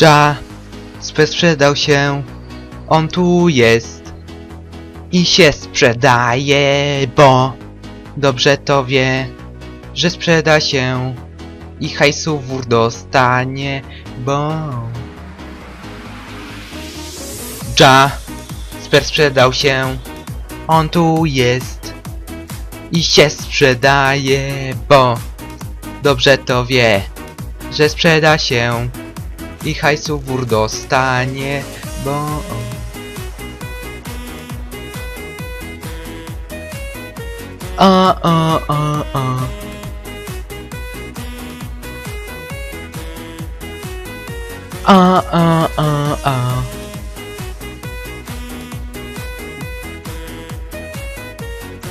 Ja sprzedał się, on tu jest. I się sprzedaje, bo dobrze to wie, że sprzeda się. I hajsu wór dostanie, bo Ja sprzedał się, on tu jest. I się sprzedaje, bo dobrze to wie, że sprzeda się i hajsu wór dostanie, bo... A, a, a, a. A, a, a, a.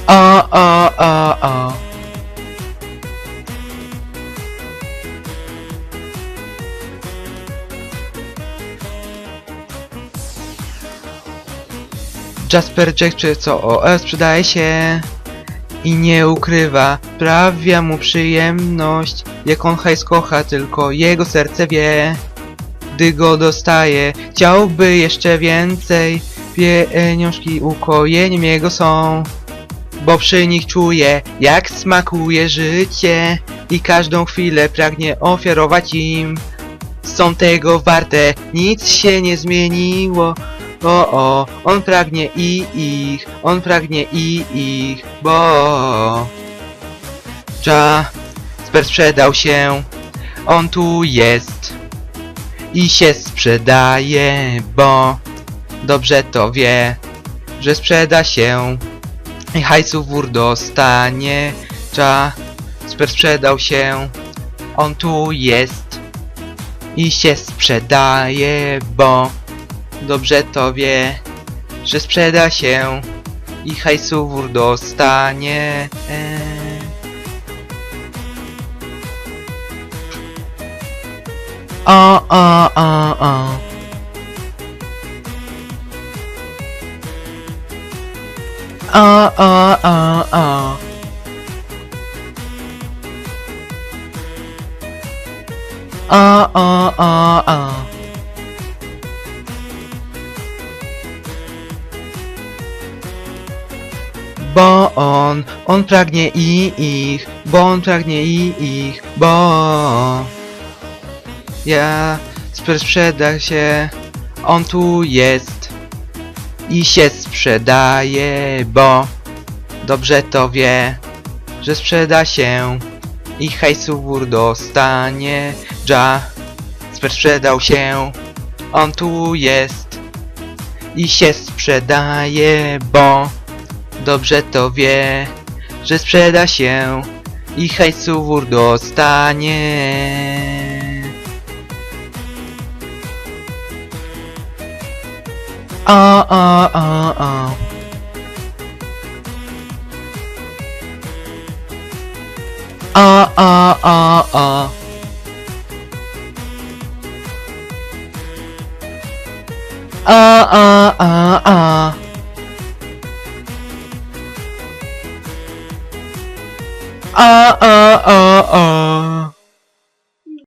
A, a, a, a. Jasper Jack czy co OS sprzedaje się i nie ukrywa, sprawia mu przyjemność, jak on hajs kocha, tylko jego serce wie. Gdy go dostaje, chciałby jeszcze więcej, pieniążki ukojeniem jego są. Bo przy nich czuje, jak smakuje życie i każdą chwilę pragnie ofiarować im. Są tego warte, nic się nie zmieniło, o, o, on pragnie i ich, on pragnie i ich, bo... Ja sprzedał się, on tu jest i się sprzedaje, bo dobrze to wie, że sprzeda się. I hajsu wór dostanie. Ja sprzedał się, on tu jest i się sprzedaje, bo dobrze to wie, że sprzeda się i hajsu wór dostanie. O, o, o, o. O, o, o, o. O, o, o, o. Bo on, on pragnie i ich, bo on pragnie i ich, bo ja sprzeda się, on tu jest i się sprzedaje, bo dobrze to wie, że sprzeda się i hajsu wór dostanie. Ja sprzedał się, on tu jest i się sprzedaje, bo dobrze to wie, że sprzeda się i hajsu wór dostanie. O, o, o, o. O, o, o, o. O, o, o, o. O, o, o, o.